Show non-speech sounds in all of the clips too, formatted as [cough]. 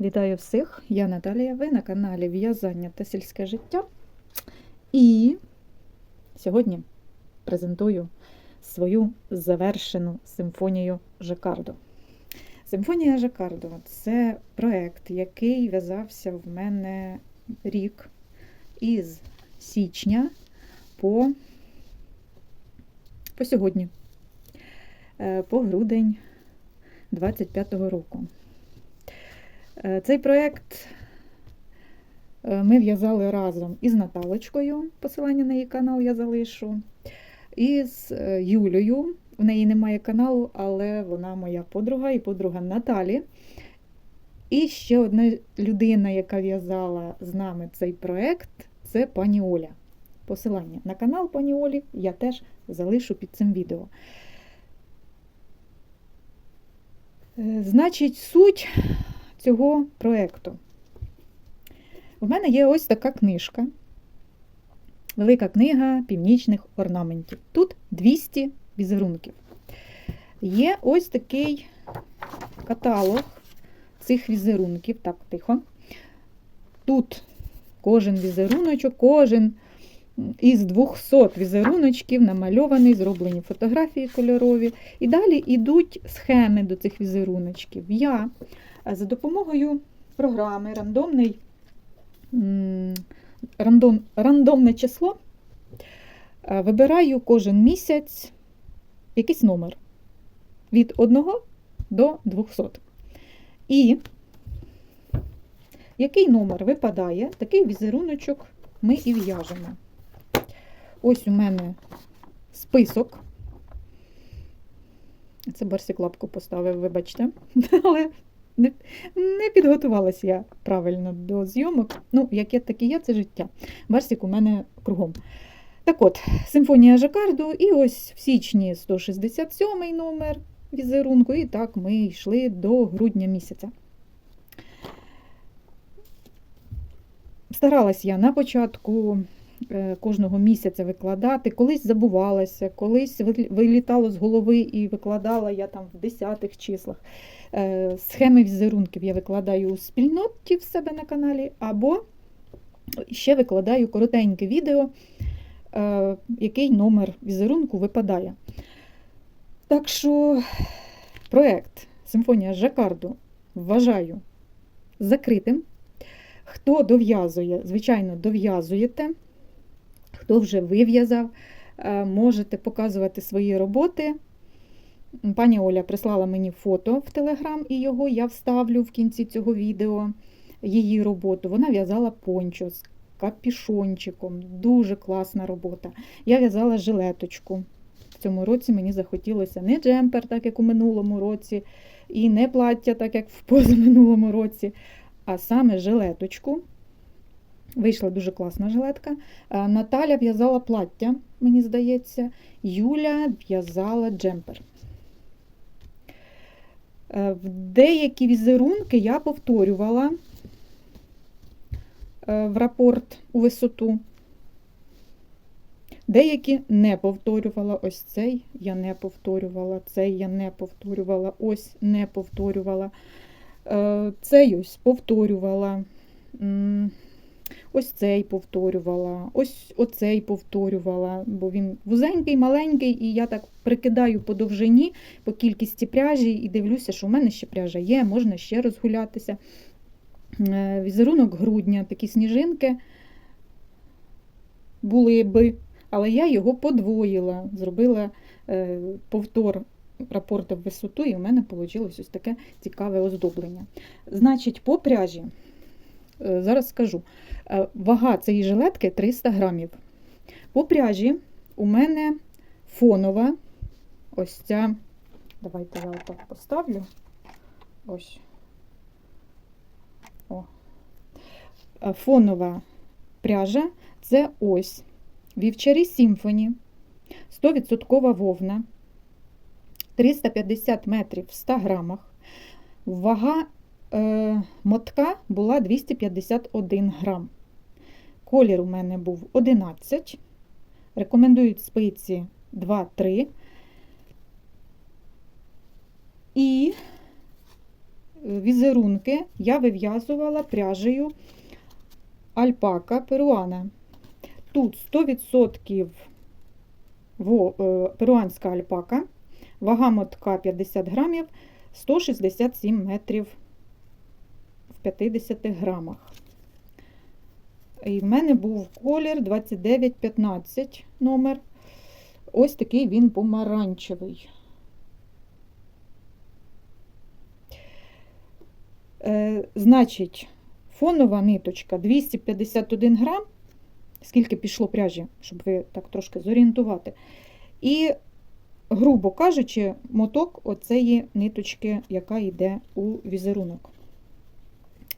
Вітаю всіх! Я Наталія. Ви на каналі В'язання та сільське життя. І сьогодні презентую свою завершену симфонію Жакарду. Симфонія Жакарду це проект, який в'язався в мене рік із січня по, по сьогодні, е, по грудень 25-го року. Е, Цей проєкт е, ми в'язали разом із Наталочкою, посилання на її канал я залишу, і з е, Юлею. В неї немає каналу, але вона моя подруга і подруга Наталі. І ще одна людина, яка в'язала з нами цей проєкт, це пані Оля. Посилання на канал пані Олі я теж залишу під цим відео. Значить, суть цього проєкту. У мене є ось така книжка. Велика книга північних орнаментів. Тут 200 візерунків. Є ось такий каталог цих візерунків. Так, тихо. Тут кожен візеруночок, кожен із 200 візеруночків намальований, зроблені фотографії кольорові. І далі йдуть схеми до цих візеруночків. Я за допомогою програми рандомний, рандом, рандомне число е, вибираю кожен місяць якийсь номер від 1 до 200. І який номер випадає, такий візеруночок ми і в'яжемо. Ось у мене список. Це Барсик лапку поставив, вибачте. [laughs] Але не, не підготувалася я правильно до зйомок. Ну, яке таке є, це життя. Барсик у мене кругом. Так от, симфонія Жакарду, і ось в січні 167 номер візерунку, і так ми йшли до грудня місяця. Старалась я на початку кожного місяця викладати, колись забувалася, колись вилітало з голови і викладала я там в десятих числах. Е, Схеми візерунків я викладаю у спільноті в себе на каналі, або ще викладаю коротеньке відео, е, який номер візерунку випадає. Так що проєкт Симфонія Жакарду вважаю закритим. Хто дов'язує, звичайно, дов'язуєте. Хто вже вив'язав, можете показувати свої роботи. Пані Оля прислала мені фото в Телеграм, і його я вставлю в кінці цього відео її роботу. Вона в'язала пончо з капішончиком. Дуже класна робота. Я в'язала жилеточку. В цьому році мені захотілося не джемпер, так як у минулому році, і не плаття, так як в [laughs] позаминулому році, а саме жилеточку. Вийшла дуже класна жилетка. Наталя в'язала плаття, мені здається, Юля в'язала джемпер. В деякі візерунки я повторювала в рапорт у висоту. Деякі не повторювала. Ось цей я не повторювала, цей я не повторювала, ось не повторювала. Цей ось повторювала. Ось цей повторювала, ось оцей повторювала, бо він вузенький, маленький, і я так прикидаю по довжині, по кількості пряжі, і дивлюся, що в мене ще пряжа є, можна ще розгулятися. Е, візерунок грудня, такі сніжинки були би, але я його подвоїла, зробила е, повтор рапорту в висоту, і в мене вийшло ось таке цікаве оздоблення. Значить, по пряжі. Е, зараз скажу. Вага цієї жилетки 300 грамів. По пряжі у мене фонова, ось ця, давайте я отак поставлю. Ось. О. Фонова пряжа це ось вівчарі Сімфоні, 100% вовна, 350 метрів в 100 грамах. Вага е, мотка була 251 грам. Колір у мене був 11. Рекомендують спиці 2-3. І е, візерунки я вив'язувала пряжею альпака перуана. Тут 100% е, перуанська альпака, вага мотка 50 грамів, 167 метрів в 50 грамах. І в мене був колір 2915 номер. Ось такий він помаранчевий. Е, значить, фонова ниточка 251 грам, скільки пішло пряжі, щоб ви так трошки зорієнтувати. І, грубо кажучи, моток оцеї ниточки, яка йде у візерунок.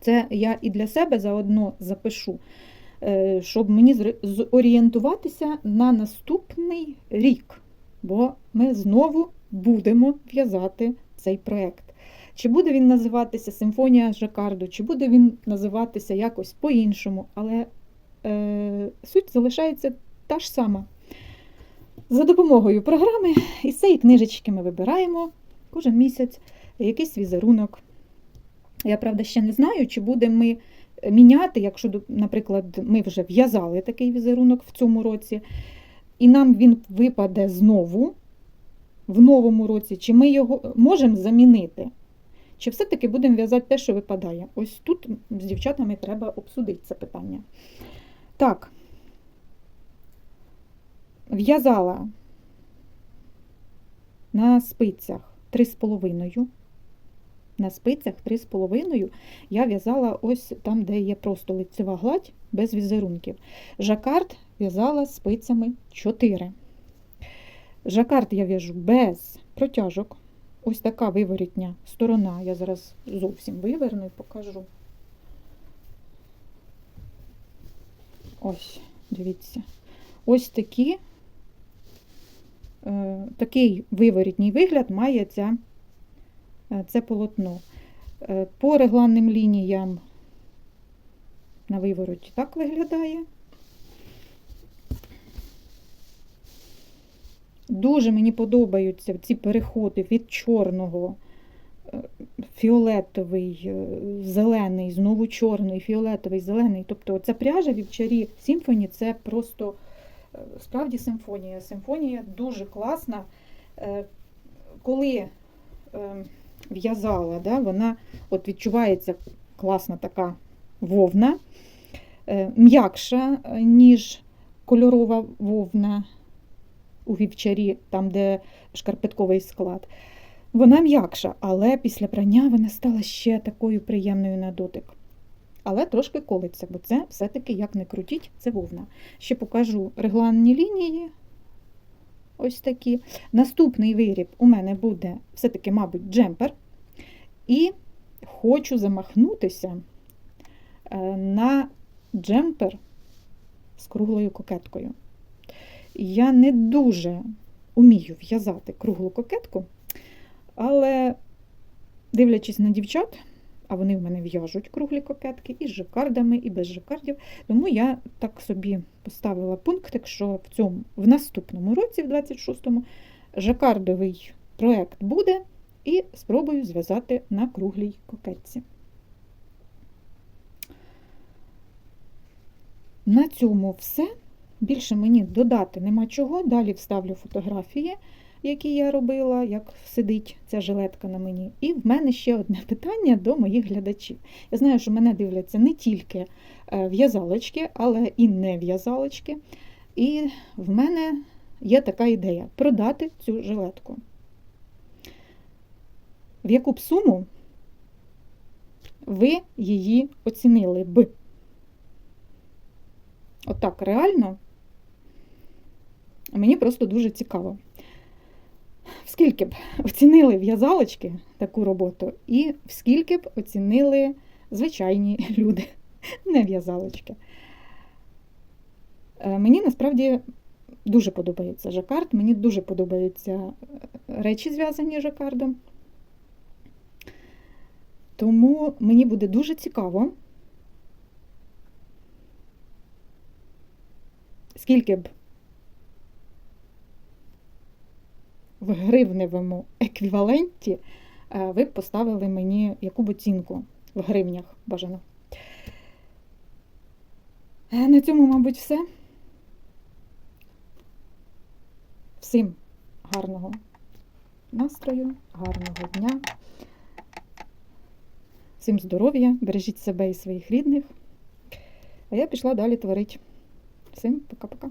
Це я і для себе заодно запишу, е, щоб мені зорієнтуватися на наступний рік, бо ми знову будемо в'язати цей проєкт. Чи буде він називатися Симфонія Жакарду, чи буде він називатися якось по-іншому, але е, суть залишається та ж сама. За допомогою програми із цієї книжечки ми вибираємо кожен місяць якийсь візерунок. Я, правда, ще не знаю, чи будемо ми міняти, якщо, наприклад, ми вже в'язали такий візерунок в цьому році, і нам він випаде знову в новому році, чи ми його можемо замінити. Чи все-таки будемо в'язати те, що випадає? Ось тут з дівчатами треба обсудити це питання. Так, в'язала на спицях 3,5. На спицях 3,5 я в'язала ось там, де є просто лицева гладь без візерунків. Жакард в'язала спицями 4. Жакард я в'яжу без протяжок. Ось така виворітня сторона. Я зараз зовсім виверну і покажу. Ось, дивіться. Ось такі, е, такий виворітній вигляд має ця, це полотно. Е, по регланним лініям на вивороті так виглядає. Дуже мені подобаються ці переходи від чорного, е, фіолетовий, е, зелений, знову чорний, фіолетовий, зелений. Тобто ця пряжа вівчарі Сімфоні це просто е, справді симфонія. Симфонія дуже класна. Е, Коли е, в'язала, да, вона от відчувається класна така вовна, е, м'якша, е, ніж кольорова вовна у вівчарі, там, де шкарпетковий склад. Вона м'якша, але після прання вона стала ще такою приємною на дотик. Але трошки колиться, бо це все-таки, як не крутіть, це вовна. Ще покажу регланні лінії. Ось такі. Наступний виріб у мене буде все-таки, мабуть, джемпер. І хочу замахнутися е, на джемпер з круглою кокеткою. Я не дуже умію в'язати круглу кокетку, але дивлячись на дівчат, а вони в мене в'яжуть круглі кокетки і з жакардами, і без жакардів. Тому я так собі поставила пунктик, що в цьому в наступному році, в 26-му, жакардовий проект буде, і спробую зв'язати на круглій кокетці. На цьому все. Більше мені додати нема чого. Далі вставлю фотографії, які я робила, як сидить ця жилетка на мені. І в мене ще одне [laughs] питання до моїх глядачів. Я знаю, що мене дивляться не тільки е, в'язалочки, але і не в'язалочки. І в мене є така ідея продати цю жилетку. В яку б суму ви її оцінили б? Отак, реально, мені просто дуже цікаво. Скільки б оцінили в'язалочки таку роботу, і скільки б оцінили звичайні люди, [laughs] не в'язалочки. Е, Мені насправді дуже подобається жакард, мені дуже подобаються речі, зв'язані з жакардом. Тому мені буде дуже цікаво, скільки б в гривневому еквіваленті е, ви б поставили мені яку б оцінку в гривнях бажано. Е, На цьому, мабуть, все. Всім гарного настрою, гарного дня. Всім здоров'я, бережіть себе і своїх рідних. А я пішла далі творити. Всім пока-пока.